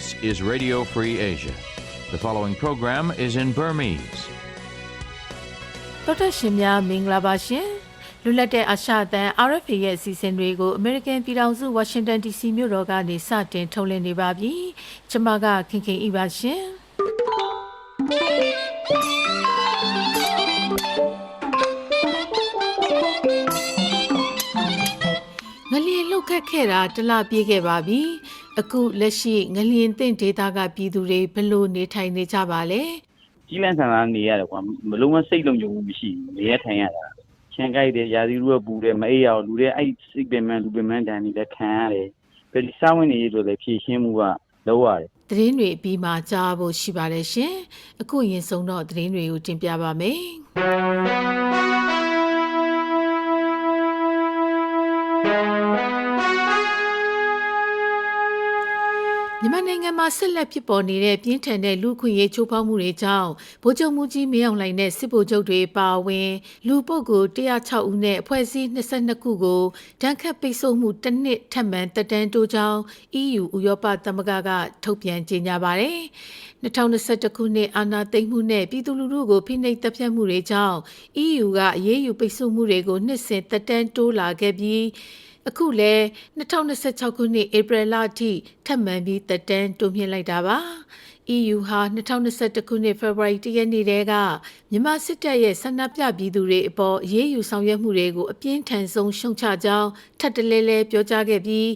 This is Radio Free Asia. The following program is in Burmese. တော်တော်ရှင်များမင်္ဂလာပါရှင်လွတ်လပ်တဲ့အာရှအသံ RFA ရဲ့အစီအစဉ်တွေကို American ပြည်ထောင်စု Washington DC မြို့တော်ကနေစတင်ထုတ်လွှင့်နေပါပြီကျွန်မကခင်ခင်ဤပါရှင်ငလျင်လှုပ်ခတ်ခဲ့တာတစ်လပြည့်ခဲ့ပါပြီ အခုလက်ရှိငလျင်တင့်ဒေတာကပြည်သူတွေဘယ်လိုနေထိုင်နေကြပါလဲကြီးလန့်ဆန်ဆန်နေရတယ်ကွာမလုံးဝစိတ်လုံးကြုံမှုမရှိဘူးနေရထိုင်ရတာချန်ကြိုက်တယ်ရာသီဥတုကပူတယ်မအေးရအောင်လူတွေအဲ့စိတ်ပင်မလူပင်မတန်နေလည်းခံရတယ်ပြည်ဒီစာဝင်နေရလို့လည်းဖြည့်ရှင်းမှုကလောက်ရတယ်သတင်းတွေအပြီးမှာကြားဖို့ရှိပါတယ်ရှင်။အခုရင်ဆုံးတော့သတင်းတွေကိုတင်ပြပါမယ်။ မြန်မာနိုင်ငံမှာဆက်လက်ဖြစ်ပေါ်နေတဲ့ပြင်းထန်တဲ့လူခွင့်ရေးချိုးဖောက်မှုတွေကြောင့်ဗိုလ်ချုပ်မှုကြီးမင်းအောင်လှိုင်နဲ့စစ်ဗိုလ်ချုပ်တွေပါဝင်လူပုဂ္ဂိုလ်106ဦးနဲ့အဖွဲ့အစည်း22ခုကိုတန်းခတ်ပိတ်ဆို့မှုတစ်နှစ်ထပ်မံတက်တန်းတိုးကြောင်း EU ဥရောပသမဂ္ဂကထုတ်ပြန်ကြေညာပါတယ်။2021ခုနှစ်အာဏာသိမ်းမှုနဲ့ပြည်သူလူထုကိုဖိနှိပ်တပ်ဖြတ်မှုတွေကြောင့် EU ကအရေးယူပိတ်ဆို့မှုတွေကိုနှစ်စဉ်တက်တန်းတိုးလာခဲ့ပြီး အခုလဲ2026ခုနှစ်ဧပြီလအထိထပ်မံပြီးတက်တန်းတိုးမြှင့်လိုက်တာပါ EU ဟာ2021ခုနှစ် February 1ရက်နေ့တည်းကမြန်မာစစ်တပ်ရဲ့ဆန္ဒပြပြည်သူတွေအပေါ်အရေးယူဆောင်ရွက်မှုတွေကိုအပြင်းထန်ဆုံးရှုံချကြောင်းထပ်တလဲလဲပြောကြားခဲ့ပြီး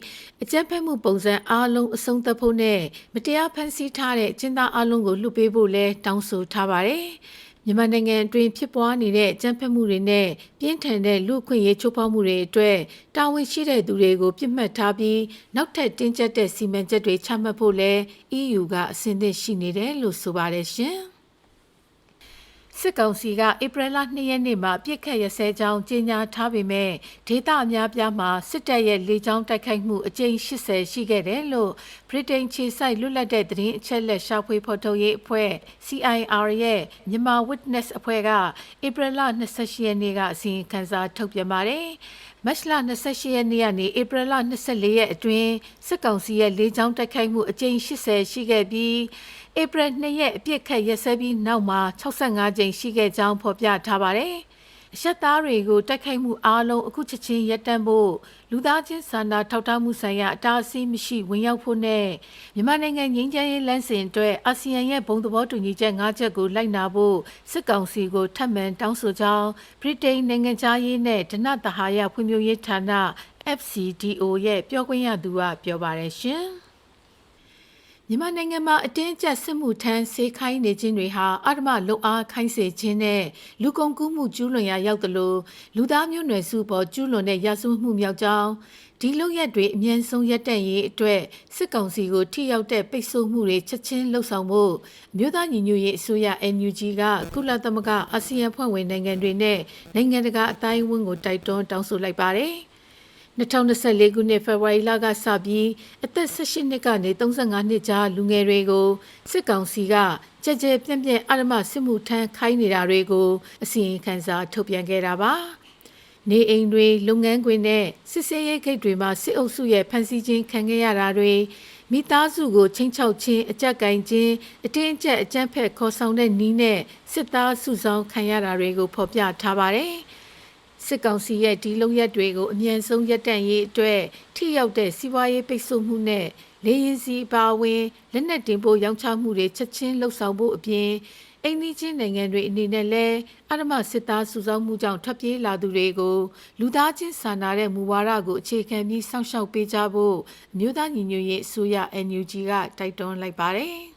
အကြမ်းဖက်မှုပုံစံအားလုံးအဆုံးသတ်ဖို့နဲ့မတရားဖန်ဆီးထားတဲ့ကျင်းသားအားလုံးကိုလွှတ်ပေးဖို့လဲတောင်းဆိုထားပါတယ်။ မြန်မာနိုင်ငံအတွင်းဖြစ်ပွားနေတဲ့ကြမ်းဖက်မှုတွေနဲ့ပြင်းထန်တဲ့လူ့အခွင့်အရေးချိုးဖောက်မှုတွေအတွက်တာဝန်ရှိတဲ့သူတွေကိုပြစ်မှတ်ထားပြီးနောက်ထပ်တင်းကျပ်တဲ့စီမံချက်တွေချမှတ်ဖို့လဲ EU ကအဆင်သင့်ရှိနေတယ်လို့ဆိုပါတယ်ရှင်။ စစ်ကောင်စီကဧပြီလ2ရက်နေ့မှာပြစ်ခတ်ရစဲကြောင်းကြေညာထားပေမဲ့ဒေသအများပြားမှာစစ်တပ်ရဲ့လေကြောင်းတိုက်ခိုက်မှုအကြိမ်80ရှိခဲ့တယ်လို့ဗြိတိန်ခြေစိုက်လွတ်လပ်တဲ့သတင်းအချက်အလက်ရှာဖွေဖော်ထုတ်ရေးအဖွဲ့ CIR ရဲ့မြန်မာ Witness အဖွဲ့ကဧပြီလ28ရက်နေ့ကအစီရင်ခံစာထုတ်ပြန်ပါတယ် မတ်လ28ရက်နေ့ကနေဧပြီလ24ရက်အတွင်းစစ်ကောင်စီရဲ့လေကြောင်းတိုက်ခိုက်မှုအကြိမ်80ရှိခဲ့ပြီးဧပြီ2ရက်အပြစ်ခတ်ရက်စဲပြီးနောက်မှာ65ကြိမ်ရှိခဲ့ကြောင်းဖော်ပြထားပါတယ်။ အရက်သားတွေကိုတိုက်ခိုက်မှုအားလုံးအခုချက်ချင်းရပ်တန့်ဖို့လူသားချင်းစာနာထောက်ထားမှုဆိုင်ရာအတားအဆီးမရှိဝင်ရောက်ဖို့နဲ့မြန်မာနိုင်ငံငြိမ်းချမ်းရေးလမ်းစဉ်အတွက်အာဆီယံရဲ့ဘုံသဘောတူညီချက်၅ချက်ကိုလိုက်နာဖို့စစ်ကောင်စီကိုထပ်မံတောင်းဆိုကြောင်းဗြိတိန်နိုင်ငံသားရေးနဲ့ဒနတဟာယဖွံ့ဖြိုးရေးဌာန FCDO ရဲ့ပြောခွင့်ရသူကပြောပါတယ်ရှင်။ မြန်မာနိုင်ငံမှာအတင်းအကျပ်စစ်မှုထမ်းဆေးခိုင်းနေခြင်းတွေဟာအဓမ္မလုံအားခိုင်းစေခြင်းနဲ့လူကုန်ကူးမှုကျူးလွန်ရာရောက်သလိုလူသားမျိုးနွယ်စုပေါ်ကျူးလွန်တဲ့ရာဇဝတ်မှုမြောက်ကြောင်းဒီလုံရက်တွေအမြန်ဆုံးရပ်တန့်ရေးအတွက်စစ်ကောင်စီကိုထိရောက်တဲ့ပိတ်ဆို့မှုတွေချက်ချင်းလှုပ်ဆောင်ဖို့အမျိုးသားညီညွတ်ရေးအစိုးရ NUG ကကုလသမဂ္ဂအာဆီယံဖွဲ့ဝင်နိုင်ငံတွေနဲ့နိုင်ငံတကာအတိုင်းအဝန်းကိုတိုက်တွန်းတောင်းဆိုလိုက်ပါတယ်။ 2024ခုနှစ်ဖေဖော်ဝါရီလကစပြီးအသက်18နှစ်ကနေ35နှစ်ကြားလူငယ်တွေကိုစစ်ကောင်စီကကြကြပြန့်ပြန့်အရမစစ်မှုထမ်းခိုင်းနေတာတွေကိုအစီရင်ခံစာထုတ်ပြန်ခဲ့တာပါနေအိမ်တွေလုပ်ငန်းခွင်နဲ့စစ်ဆေးရေးဂိတ်တွေမှာစစ်အုပ်စုရဲ့ဖမ်းဆီးခြင်းခံခဲ့ရတာတွေမိသားစုကိုချင်းချောက်ခြင်းအကြက်ကင်ခြင်းအတင်းအကျပ်အကြမ်းဖက်ခေါ်ဆောင်တဲ့နီးနဲ့စစ်သားစုဆောင်ခံရတာတွေကိုဖော်ပြထားပါတယ်။ စစ်ကောင်စီရဲ့ဒီလုံရက်တွေကိုအမြန်ဆုံးရပ်တန့်ရေးအတွက်ထိရောက်တဲ့စီးပွားရေးပိတ်ဆို့မှုနဲ့လေရင်စီပါဝင်လက်နက်တင်ပို့ရောင်းချမှုတွေချက်ချင်းလှုပ်ဆောင်ဖို့အပြင်အိန္ဒိချင်းနိုင်ငံတွေအနေနဲ့လည်းအရမစစ်သားစုဆောင်းမှုကြောင့်ထွက်ပြေးလာသူတွေကိုလူသားချင်းစာနာတဲ့မူဝါဒကိုအခြေခံပြီးစောင့်ရှောက်ပေးကြဖို့အမျိုးသားညီညွတ်ရေးအစိုးရ NUG ကတိုက်တွန်းလိုက်ပါတယ်။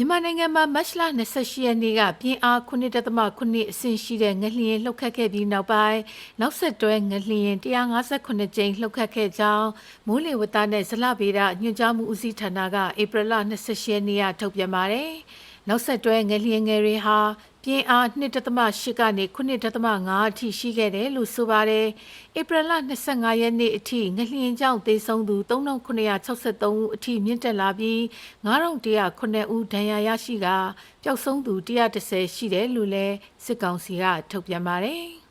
မြန်မာနိုင်ငံမှာမတ်လ28ရက်နေ့ကပြင်းအား9.8အဆင့်ရှိတဲ့ငလျင်လှုပ်ခတ်ခဲ့ပြီးနောက်ပိုင်းနောက်ဆက်တွဲငလျင်158ကြိမ်လှုပ်ခတ်ခဲ့ကြောင်းမိုးလေဝသနဲ့ဇလဗေဒညွှန်ကြားမှုဦးစီးဌာနကဧပြီလ28ရက်နေ့ကထုတ်ပြန်ပါတယ်။နောက်ဆက်တွဲငလျင်ငယ်တွေဟာ ပြင်းအား2.8ကနေ9.5အထိရှိခဲ့တယ်လို့ဆိုပါတယ်။ဧပြီလ25ရက်နေ့အထိငလျင်ကြောင့်သေဆုံးသူ3963ဦးအထိမြင့်တက်လာပြီး9109ဦးဒဏ်ရာရရှိကပျောက်ဆုံးသူ130ရှိတယ်လို့လည်းစစ်ကောင်စီကထုတ်ပြန်ပါတယ်။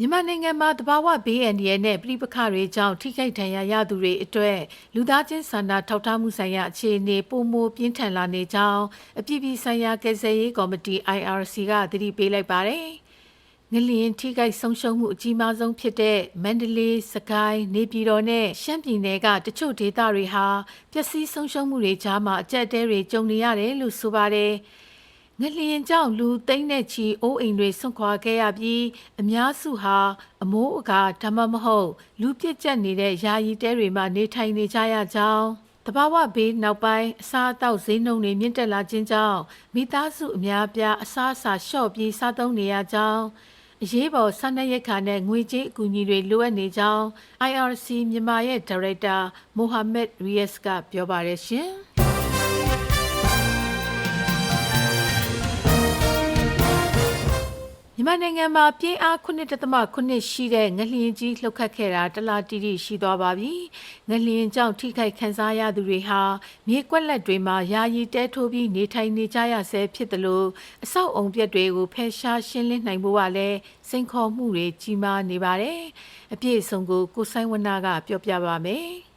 မြန်မာနိုင်ငံမှာတဘာဝဘေးအန္တရာယ်နဲ့ပြည်ပခတွေကြောင့်ထိခိုက်ဒဏ်ရာရသူတွေအတွက်လူသားချင်းစာနာထောက်ထားမှုဆိုင်ရာအခြေအနေပုံမပြင်းထန်လာနေကြောင်းအပြည်ပြည်ဆိုင်ရာကယ်ဆယ်ရေးကော်မတီ IRC ကသတိပေးလိုက်ပါတယ်။ငလျင်ထိခိုက်ဆုံးရှုံးမှုအကြီးမားဆုံးဖြစ်တဲ့မန္တလေး၊စကိုင်း၊နေပြည်တော်နဲ့ရှမ်းပြည်နယ်ကတချို့ဒေသတွေဟာပျက်စီးဆုံးရှုံးမှုတွေကြားမှာအကြက်တဲတွေကြုံနေရတယ်လို့ဆိုပါတယ်။ ငလျင်ကြောင့်လူသိမ့်တဲ့ချီအိုးအိမ်တွေဆွန့်ခွာခဲ့ရပြီးအများစုဟာအမိုးအကာဒါမှမဟုတ်လူပြစ်ကျက်နေတဲ့ယာယီတဲတွေမှာနေထိုင်နေကြရကြောင်းတဘာဝဘေးနောက်ပိုင်းအစားအသောက်ဈေးနှုန်းတွေမြင့်တက်လာခြင်းကြောင့်မိသားစုအများအပြားအစားအစာလျှော့ပြီးစားသုံးနေရကြောင်းအရေးပေါ်ဆန္ဒရိတ်ခါနဲ့ငွေကြေးအကူအညီတွေလိုအပ်နေကြောင်း IRC မြန်မာရဲ့ဒါရိုက်တာမိုဟာမက်ရီယက်စ်ကပြောပါတယ်ရှင်။ မြန်မာနိုင်ငံမှာပြင်းအား9.9ရှိတဲ့ငလျင်ကြီးလှုပ်ခတ်ခဲ့တာတလားတိတိရှိသွားပါပြီ။ငလျင်ကြောင့်ထိခိုက်ခံစားရသူတွေဟာမြေကွက်လက်တွေမှာယာယီတဲထိုးပြီးနေထိုင်နေကြရဆဲဖြစ်တယ်လို့အဆောက်အုံပြက်တွေကိုဖယ်ရှားရှင်းလင်းနိုင်ဖို့ကလည်းစိန်ခေါ်မှုတွေကြီးမားနေပါတယ်။အပြည့်အစုံကိုကိုဆိုင်ဝနာကပြောပြပါမယ်။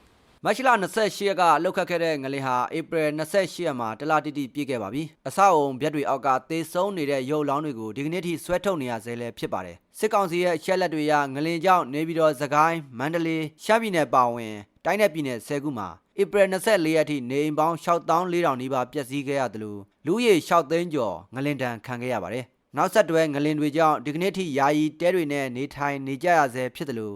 မတ်လ28ရက်ကလှုပ်ခတ်ခဲ့တဲ့ငလင်ဟာဧပြီ28ရက်မှာတလတိတိပြည့်ခဲ့ပါပြီ။အဆောက်အုံဘက်တွေအောက်ကသေဆုံးနေတဲ့ရုပ်လောင်းတွေကိုဒီကနေ့ထိဆွဲထုတ်နေရဆဲလည်းဖြစ်ပါတယ်။စစ်ကောင်စီရဲ့အချက်လက်တွေအရငလင်ကြောင့်နေပြည်တော်၊စကိုင်း၊မန္တလေး၊ရှမ်းပြည်နယ်ပါဝင်တိုင်းနယ်ပြည်နယ်10ခုမှာဧပြီ24ရက်ထိနေအိမ်ပေါင်း6400နီးပါးပျက်စီးခဲ့ရသလိုလူဦးရေ6သိန်းကျော်ငလင်တန်ခံခဲ့ရပါတယ်။နောက်ဆက်တွဲငလင်တွေကြောင့်ဒီကနေ့ထိယာယီတဲတွေနဲ့နေထိုင်နေကြရဆဲဖြစ်တယ်လို့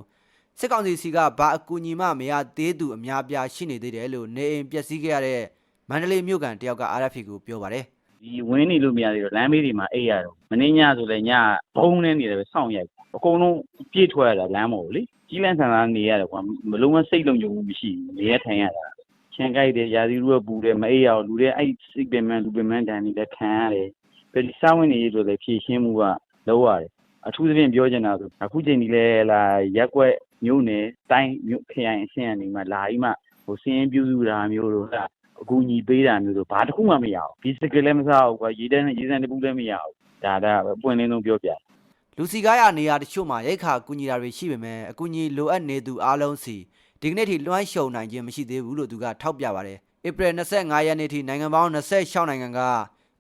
စစ်ကောင်စီစီကဘာအကူအညီမှမရသေးသူအများပြားရှိနေသေးတယ်လို့နေအိမ်ပျက်စီးခဲ့ရတဲ့မန္တလေးမြို့ကန်တယောက်က RFP ကိုပြောပါတယ်ဒီဝင်းနေလို့မရသေးတော့လမ်းဘေးတွေမှာအိပ်ရတော့မင်းညဆိုလဲညဘုံနေနေတယ်ပဲစောင့်ရိုက်အကုန်လုံးပြည့်ထွက်ရတာလမ်းပေါ်ကိုလေကြီးလန်းဆန်ဆန်နေရတယ်ကွာမလုံးဝစိတ်လုံးကြုံမှုမရှိဘူးနေရထိုင်ရတာချန်ကြိုက်တယ်ရာသီဥတုကပူတယ်မအိပ်ရဘူးလူတွေအဲ့စိတ်ပင်မလူပင်မတန်နေလဲခံရတယ်ပြီးဒီစာဝင်နေရဆိုလဲဖြည့်ရှင်းမှုကလောက်ရတယ်အထူးသဖြင့်ပြောချင်တာဆိုအခုချိန်ဒီလဲလာရက်ွက် မြို့နယ်တိုင်းမြို့ခရိုင်အဆင့်အနေမှာလာပြီးမှဟိုစင်းပြူစုတာမျိုးတို့ဟာအကူအညီပေးတာမျိုးတို့ဘာတစ်ခုမှမရဘူးဒီစကလည်းမစားဘူးကွာရေးတန်းရေးစံတပူလည်းမရဘူးဒါဒါပွင့်လင်းဆုံးပြောပြလူစီကားရနေရာတချို့မှာရိတ်ခါကူညီတာတွေရှိပေမဲ့အကူအညီလိုအပ်နေသူအားလုံးစီဒီကနေ့ထိလွှမ်းရှုံနိုင်ခြင်းမရှိသေးဘူးလို့သူကထောက်ပြပါတယ်ဧပြီ25ရက်နေ့ထိနိုင်ငံပေါင်း26နိုင်ငံက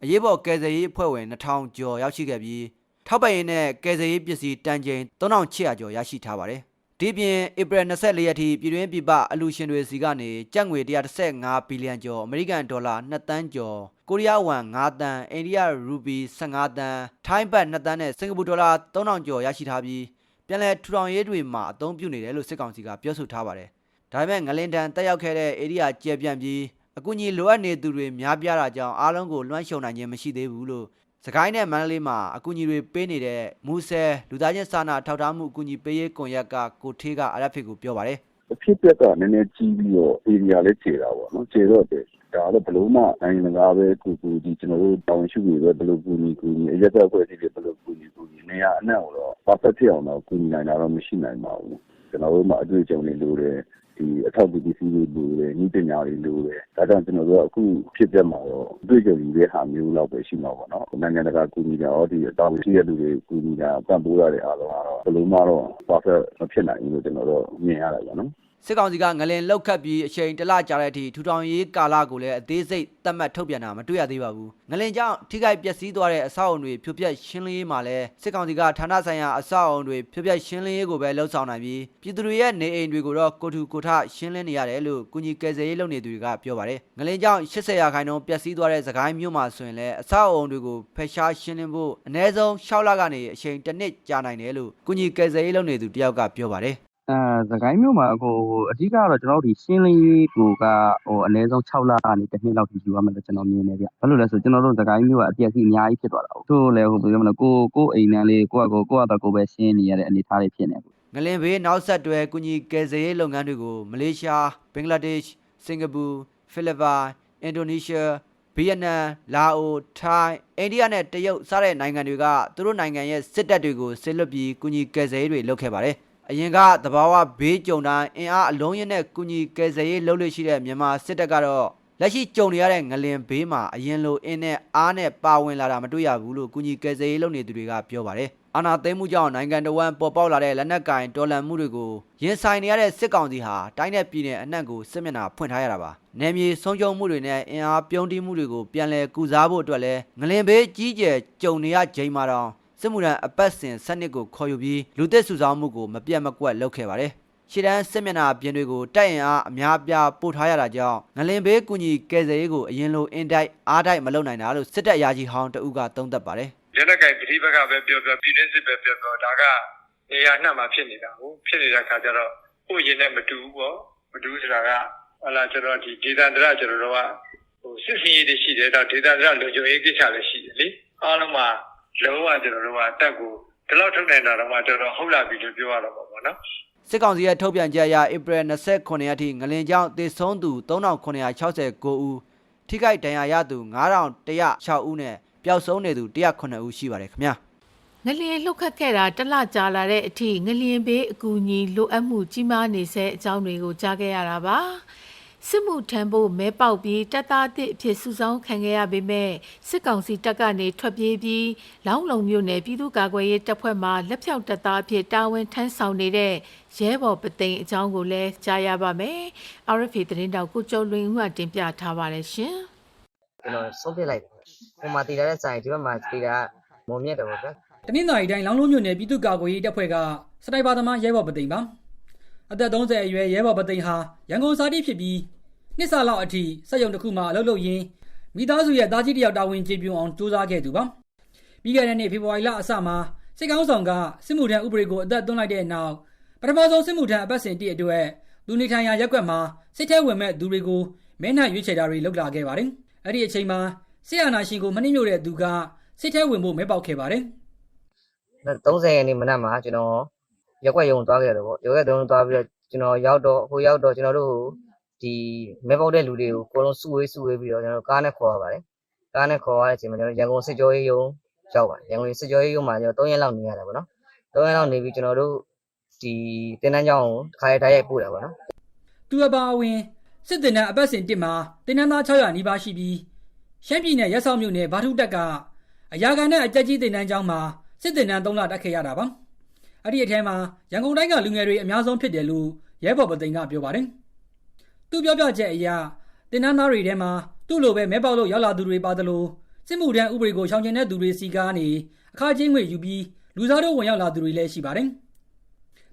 အရေးပေါ်ကယ်ဆယ်ရေးအဖွဲ့ဝင်2000ကျော်ရောက်ရှိခဲ့ပြီးထောက်ပံ့ရေးနဲ့ကယ်ဆယ်ရေးပစ္စည်းတန်ချိန်3800ကျော်ရရှိထားပါတယ် ဒီပြင်ဧပြီ24ရက်ထိပြည်တွင်းပြည်ပအလူရှင်တွေစီကနေကျပ်ငွေ135ဘီလီယံကျော်အမေရိကန်ဒေါ်လာ2တန်းကျော်ကိုရီးယားဝမ်9တန်းအိန္ဒိယရူပီ15တန်းထိုင်းဘတ်2တန်းနဲ့စင်ကာပူဒေါ်လာ3000ကျော်ရရှိထားပြီးပြန်လည်ထူထောင်ရေးတွေမှာအသုံးပြုနေတယ်လို့စစ်ကောင်စီကပြောဆိုထားပါတယ်ဒါပေမဲ့ငလင်တန်တက်ရောက်ခဲ့တဲ့ဧရိယာကျယ်ပြန့်ပြီးအကူအညီလိုအပ်နေသူတွေများပြားတာကြောင့်အားလုံးကိုလွှမ်းခြုံနိုင်ခြင်းမရှိသေးဘူးလို့ စကိုင်းနဲ့မန္တလေးမှာအကူအညီတွေပေးနေတဲ့မူဆယ်လူသားချင်းစာနာထောက်ထားမှုအကူအညီပေးရေးကွန်ရက်ကကိုထေးက RFP ကိုပြောပါတယ်အဖြစ်ပြက်ကနည်းနည်းကြီးပြီးတော့ area လည်းခြေတာပေါ့နော်ခြေတော့တယ်ဒါတော့ဘလို့မှနိုင်ငံတကာပဲကူကူဒီကျွန်တော်တို့တောင်းရှိတွေပဲဘလို့ကူညီကူညီအရက်သက်အဖွဲ့အစည်းတွေဘလို့ကူညီကူညီနေရာအနှံ့တော့ perfect ဖြစ်အောင်တော့ကူညီနိုင်တာတော့မရှိနိုင်ပါဘူးကျွန်တော်တို့မှအတွေ့အကြုံတွေလိုတယ် ဒီအထောက်အကူပစ္စည်းတွေလိုတယ်ဤပညာတွေလိုတယ်ဒါကြောင့်ကျွန်တော်တို့ကအခုဖြစ်တဲ့မှာတော့အတွေ့အကြုံတွေဟာမျိုးလောက်ပဲရှိမှာပေါ့နော်နိုင်ငံတကာကူညီတာရောဒီအတောင်ရှိတဲ့လူတွေကူညီတာပံ့ပိုးရတဲ့အားလုံးကတော့ဘလို့မှတော့ perfect မဖြစ်နိုင်ဘူးလို့ကျွန်တော်တို့မြင်ရတယ်ပေါ့နော် စစ်ကောင်စီကငလင်လောက်ခတ်ပြီးအချိန်တစ်လကြာတဲ့အထိထူထောင်ရေးကာလကိုလည်းအသေးစိတ်သတ်မှတ်ထုတ်ပြန်တာမတွေ့ရသေးပါဘူးငလင်ကြောင့်ထိခိုက်ပျက်စီးသွားတဲ့အဆောက်အုံတွေဖြိုဖျက်ရှင်းလင်းရေးမှာလည်းစစ်ကောင်စီကဌာနဆိုင်ရာအဆောက်အုံတွေဖြိုဖျက်ရှင်းလင်းရေးကိုပဲလှုပ်ဆောင်နိုင်ပြီးပြည်သူတွေရဲ့နေအိမ်တွေကိုတော့ကိုထူကိုထရှင်းလင်းနေရတယ်လို့ကုညီကယ်ဆယ်ရေးလုပ်နေသူတွေကပြောပါတယ်ငလင်ကြောင့်80ရာခိုင်နှုန်းပျက်စီးသွားတဲ့သခိုင်းမြို့မှာဆိုရင်လည်းအဆောက်အုံတွေကိုဖယ်ရှားရှင်းလင်းဖို့အနည်းဆုံး6လကနေအချိန်တစ်နှစ်ကြာနိုင်တယ်လို့ကုညီကယ်ဆယ်ရေးလုပ်နေသူတယောက်ကပြောပါတယ် အဲသခိုင်းမြို့မှာအခုအဓိကတော့ကျွန်တော်တို့ဒီရှင်းလင်းရေးကိုကဟိုအနည်းဆုံး6လကနေတစ်နှစ်လောက်ထိယူရမယ်လို့ကျွန်တော်မြင်နေဗျ။ဘာလို့လဲဆိုကျွန်တော်တို့သခိုင်းမြို့ကအပြည့်အစုံအများကြီးဖြစ်သွားတာ။ထို့လည်းဟိုဘယ်လိုမလဲကိုကိုအိမ်နန်းလေးကိုကကိုကိုကတော့ကိုပဲရှင်းနေရတဲ့အနေအထားတွေဖြစ်နေဘူးငလင်ဘေးနောက်ဆက်တွဲကုညီကယ်ဆယ်ရေးလုပ်ငန်းတွေကိုမလေးရှားဘင်္ဂလားဒေ့ရှ်စင်ကာပူဖိလစ်ပိုင်အင်ဒိုနီးရှားဗီယက်နမ်လာအိုထိုင်းအိန္ဒိယနဲ့တရုတ်စတဲ့နိုင်ငံတွေကသူတို့နိုင်ငံရဲ့စစ်တပ်တွေကိုဆစ်လွတ်ပြီးကုညီကယ်ဆယ်ရေးတွေလုပ်ခဲ့ပါတယ် အရင်ကသဘာဝဘေးကြုံတိုင်းအင်အားအလုံးရင်းနဲ့ကုညီကယ်ဆယ်ရေးလုပ်လို့ရှိတဲ့မြန်မာစစ်တပ်ကတော့လက်ရှိကြုံနေရတဲ့ငလင်ဘေးမှာအရင်လိုအင်းနဲ့အားနဲ့ပါဝင်လာတာမတွေ့ရဘူးလို့ကုညီကယ်ဆယ်ရေးလုပ်နေသူတွေကပြောပါတယ်အာဏာသိမ်းမှုကြောင့်နိုင်ငံတော်ဝန်ပေါ်ပေါက်လာတဲ့လက်နက်ကင်တော်လှန်မှုတွေကိုရင်ဆိုင်နေရတဲ့စစ်ကောင်စီဟာတိုင်းနယ်ပြည်နယ်အနှံ့ကိုစစ်မျက်နှာဖွင့်ထားရတာပါ။နယ်မြေဆုံးရှုံးမှုတွေနဲ့အင်အားပြုံးတိမှုတွေကိုပြန်လည်ကုစားဖို့အတွက်လည်းငလင်ဘေးကြီးကျယ်ကြုံနေရချိန်မှာတော့ စစ်မှုထမ်းအပတ်စဉ်စနစ်ကိုခေါ်ယူပြီးလူသစ်စုဆောင်းမှုကိုမပြတ်မကွက်လုပ်ခဲ့ပါတယ်။ရှေ့တန်းစစ်မျက်နှာပြင်တွေကိုတိုက်ရင်အားအများအပြားပို့ထားရတာကြောင့်ငလင်ဘေးကူညီကယ်ဆယ်ရေးကိုအရင်လိုအင်တိုက်အားတိုက်မလုပ်နိုင်တာလို့စစ်တပ်အရာရှိဟောင်းတဦးကသုံးသပ်ပါတယ်။လက်နက်ကင်ပြည်ဘက်ကပဲပြောပြောပြည်တွင်းစစ်ပဲပြောပြောဒါကနေရာနှံ့မှာဖြစ်နေတာကိုဖြစ်နေတဲ့အခါကျတော့ကိုယ့်ရင်နဲ့မတူဘူးပေါ့မတူဘူးဆိုတာကဟလာကျွန်တော်ဒီဒေသန္တရကျွန်တော်တို့ကဟိုစစ်စီရေးတွေရှိတယ်တော့ဒေသန္တရလုံခြုံရေးကိစ္စလည်းရှိတယ်လေအားလုံးမှာ လုံးဝကျွန်တော်တို့ကတက်ကိုဒီလောက်ထုတ်နိုင်တာတော့မှတော်တော်ဟုတ်လာပြီလို့ပြောရတော့ပါဘောနော်စစ်ကောင်စီရဲ့ထုတ်ပြန်ချက်အရဧပြီ29ရက်ထိငလင်ကြောင့်သေဆုံးသူ3969ဦးထိခိုက်ဒဏ်ရာရသူ9106ဦးနဲ့ပျောက်ဆုံးနေသူ109ဦးရှိပါတယ်ခင်ဗျာငလျင်လှုပ်ခတ်ခဲ့တာတစ်လကြာလာတဲ့အထိငလျင်ဘေးအကူအညီလိုအပ်မှုကြီးမားနေတဲ့အကြောင်းတွေကိုကြားခဲ့ရတာပါ စစ်မှုထမ်းဖို့မဲပေါက်ပြီးတပ်သားအစ်အဖြစ်စုဆောင်းခံခဲ့ရပေမဲ့စစ်ကောင်စီတပ်ကနေထွက်ပြေးပြီးလောင်းလုံမြို့နယ်ပြည်သူ့ကာကွယ်ရေးတပ်ဖွဲ့မှလက်ဖြောက်တပ်သားအဖြစ်တာဝန်ထမ်းဆောင်နေတဲ့ရဲဘော်ပသိမ်အကြောင်းကိုလည်းကြားရပါမယ်။ RFA သတင်းတောက်ကိုကျော်လွင်ဦးကတင်ပြထားပါတယ်ရှင်။ကျွန်တော်ဆုံးဖြတ်လိုက်တယ်ဟိုမှာတည်ထားတဲ့ဆိုင်ဒီဘက်မှာတည်တာမုံမြက်တယ်ပေါ့ဗျာတနင်္သာရီတိုင်းလောင်းလုံးမြို့နယ်ပြည်သူ့ကာကွယ်ရေးတပ်ဖွဲ့ကစတိုင်ပါသမားရဲဘော်ပသိမ်ပါအသက်30အရွယ်ရဲဘော်ပသိမ်ဟာရန်ကုန်စာတိဖြစ်ပြီး နှစ်ဆလောက်အထိစက်ရုံတစ်ခုမှာအလုပ်လုပ်ရင်းမိသားစုရဲ့သားကြီးတစ်ယောက်တာဝန်ကျေပြွန်အောင်စူးစမ်းခဲ့သူပါပြီးခဲ့တဲ့နှစ်ဖေဖော်ဝါရီလအစမှာစစ်ကောင်းဆောင်ကစစ်မှုထမ်းဥပဒေကိုအသက်သွင်းလိုက်တဲ့နောက်ပထမဆုံးစစ်မှုထမ်းအပတ်စဉ်တိအတွက်လူနေထိုင်ရာရက်ကွက်မှာစစ်ထဲဝင်မဲ့သူတွေကိုမဲနှံရွေးချယ်တာတွေလုပ်လာခဲ့ပါတယ်အဲ့ဒီအချိန်မှာစစ်အာဏာရှင်ကိုမနှိမ့်ညို့တဲ့သူကစစ်ထဲဝင်ဖို့မဲပေါက်ခဲ့ပါတယ်30ရက်နေ့မနက်မှာကျွန်တော်ရက်ွက်ရုံသွားခဲ့တယ်ပေါ့ရက်ွက်တုံးသွားပြီးတော့ကျွန်တော်ရောက်တော့ဟိုရောက်တော့ကျွန်တော်တို့ ဒီမဲပေါက်တဲ့လူတွေကိုအကုန်လုံးစုဝေးစုဝေးပြီးတော့ကျွန်တော်ကားနဲ့ခေါ်ရပါတယ်ကားနဲ့ခေါ်ရတဲ့အချိန်မှာကျွန်တော်ရန်ကုန်စစ်ကြောရေးရုံရောက်ပါတယ်ရန်ကုန်စစ်ကြောရေးရုံမှာကျွန်တော်3ရက်လောက်နေရတယ်ပေါ့နော်3ရက်လောက်နေပြီးကျွန်တော်တို့ဒီတင်တန်းကျောင်းကိုတစ်ခါရထားရိုက်ပို့တာပေါ့နော်သူအပါအဝင်စစ်တင်တဲ့အပတ်စဉ်တစ်မှာတင်နန်းသား600နီးပါးရှိပြီးရှမ်းပြည်နယ်ရက်စောက်မြို့နယ်ဗာထုတက်ကအရာခံနဲ့အကြက်ကြီးတင်နန်းကျောင်းမှာစစ်တင်နန်း3လတက်ခဲ့ရတာပါအဲ့ဒီအထဲမှာရန်ကုန်တိုင်းကလူငယ်တွေအများဆုံးဖြစ်တယ်လို့ရဲဘော်ပသိန်းကပြောပါတယ် သူပြောပြချက်အရတင်နန်းသားတွေထဲမှာသူ့လိုပဲမဲပေါက်လို့ရောက်လာသူတွေပါသလိုစစ်မှုထမ်းဥပဒေကိုရှောင်ကျဉ်တဲ့သူတွေစီကားနေအခါချင်းငွေယူပြီးလူစားတို့ဝင်ရောက်လာသူတွေလည်းရှိပါတယ်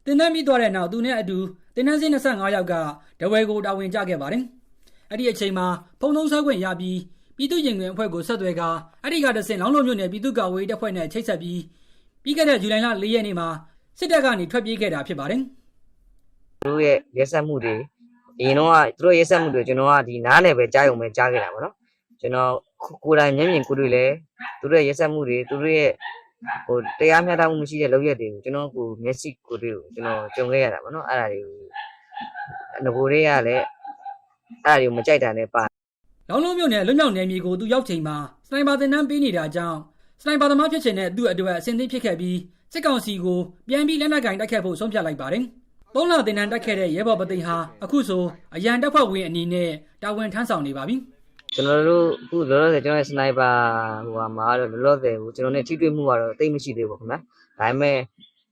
တင်နန်းပြီးသွားတဲ့နောက်သူနဲ့အတူတင်နန်းစင်း25ယောက်ကဒဝဲကိုတာဝန်ကျခဲ့ပါတယ်။အဲ့ဒီအချိန်မှာဖုံသုံးဆွဲခွင့်ရပြီးပြည်သူ့ရင်ခွင်အဖွဲ့ကိုဆက်သွယ်ကအဲ့ဒီကတဆင့်လောင်းလုံးမြို့နယ်ပြည်သူ့ကာကွယ်ရေးတပ်ဖွဲ့နဲ့ချိတ်ဆက်ပြီးပြီးခဲ့တဲ့ဇူလိုင်လ4ရက်နေ့မှာစစ်တပ်ကနေထွက်ပြေးခဲ့တာဖြစ်ပါတယ်သူတို့ရဲ့ရက်ဆက်မှုတွေ အရင်တော့ကသူတို့ရက်ဆက်မှုတွေကျွန်တော်ကဒီနားနယ်ပဲကြားရုံပဲကြားခဲ့တာပေါ့နော်ကျွန်တော်ကိုယ်တိုင်မျက်မြင်ကိုယ်တွေ့လဲသူတို့ရဲ့ရက်ဆက်မှုတွေသူတို့ရဲ့ဟိုတရားမျှတမှုမရှိတဲ့လုပ်ရက်တွေကိုကျွန်တော်ကိုမျက်စိကိုယ်တွေ့ကိုကျွန်တော်ကြုံခဲ့ရတာပေါ့နော်အဲ့ဒါတွေကိုငကိုတွေကလည်းအဲ့ဒါတွေကိုမကြိုက်တာနဲ့ပါ။လောင်းလုံးမြို့နယ်လွတ်မြောက်နယ်မြေကိုသူရောက်ချိန်မှာစနိုက်ပါတင်နန်းပေးနေတာကြောင့်စနိုက်ပါသမားဖြစ်ချင်တဲ့သူ့အတွက်အဆင်သင့်ဖြစ်ခဲ့ပြီးစစ်ကောင်စီကိုပြန်ပြီးလက်နက်ကင်တိုက်ခတ်ဖို့ဆုံးဖြတ်လိုက်ပါတယ်။ သုံးလတင်နန်းတိုက်ခဲ့တဲ့ရဲဘော်ပသိန်းဟာအခုဆိုအရန်တပ်ဖွဲ့ဝင်အနေနဲ့တာဝန်ထမ်းဆောင်နေပါပြီ။ကျွန်တော်တို့အခုလောလောဆယ်ကျွန်တော်ရဲ့စနိုက်ပါဟိုဟာမှာတော့လောလောဆယ်ဟိုကျွန်တော်နဲ့ထိတွေ့မှုကတော့တိတ်မရှိသေးဘူးခင်ဗျာဒါပေမဲ့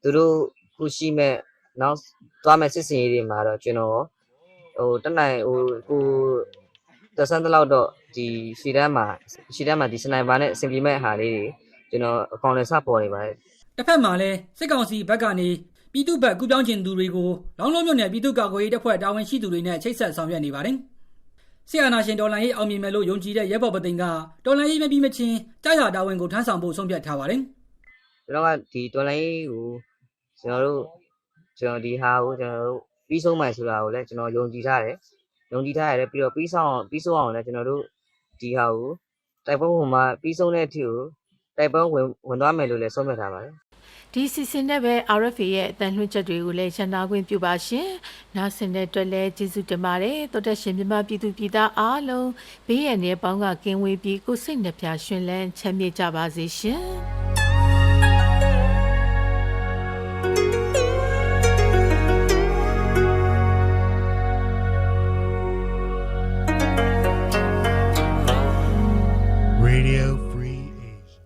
သူတို့ခုရှိမဲ့နောက်သွားမဲ့စစ်စင်ရေးတွေမှာတော့ကျွန်တော်ဟိုတက်နိုင်ဟိုကိုတဆန်းတလောက်တော့ဒီရှီတန်းမှာရှီတန်းမှာဒီစနိုက်ပါနဲ့အဆင်ပြေမဲ့ဟာလေးတွေကျွန်တော်အကောင့်လေးစပေါ်နေပါတယ်တစ်ဖက်မှာလည်းစစ်ကောင်စီဘက်ကနေ ပြည်သူ့ဘက်ကူပြောင်းကျင်သူတွေကိုလောင်းလုံးမြို့နယ်ပြည်သူ့ကာကွယ်ရေးတပ်ဖွဲ့တာဝန်ရှိသူတွေနဲ့ချိတ်ဆက်ဆောင်ရွက်နေပါတယ်။ဆီယနာရှင်ဒေါ်လာရေးအောင်မြင်မယ်လို့ယုံကြည်တဲ့ရဲဘော်ပသိန်းကဒေါ်လာရေးမပြီးမချင်းကြားရတာဝန်ကိုထမ်းဆောင်ဖို့ဆုံးဖြတ်ထားပါတယ်ကျွန်တော်ကဒီတော်လိုင်းကိုကျွန်တော်တို့ကျွန်တော်ဒီဟာကိုကျွန်တော်တို့ပြီးဆုံးမှဆိုတာကိုလည်းကျွန်တော်ယုံကြည်ထားတယ်ယုံကြည်ထားရတယ်ပြီးတော့ပြီးဆောင်အောင်ပြီးဆုံးအောင်လည်းကျွန်တော်တို့ဒီဟာကိုတိုက်ပွဲဝင်မှာပြီးဆုံးတဲ့အထိကိုတိုက်ပွဲဝင်ဝင်သွားမယ်လို့လည်းဆုံးဖြတ်ထားပါတယ် ဒီစီစဉ်နဲ့ပဲ RFA ရဲ့အတန်လွှင့်ချက်တွေကိုလည်းရန်နာခွင့်ပြုပါရှင်။နားဆင်တဲ့အတွက်လည်းကျေးဇူးတင်ပါတယ်။တောတက်ရှင်မြမပြည်သူပြည်သားအားလုံးဘေးရန်ရဲ့ပေါင်းကကင်းဝေးပြီးကိုယ်စိတ်နှပြရှင်လန်းချမ်းမြေ့ကြပါစေရှင်။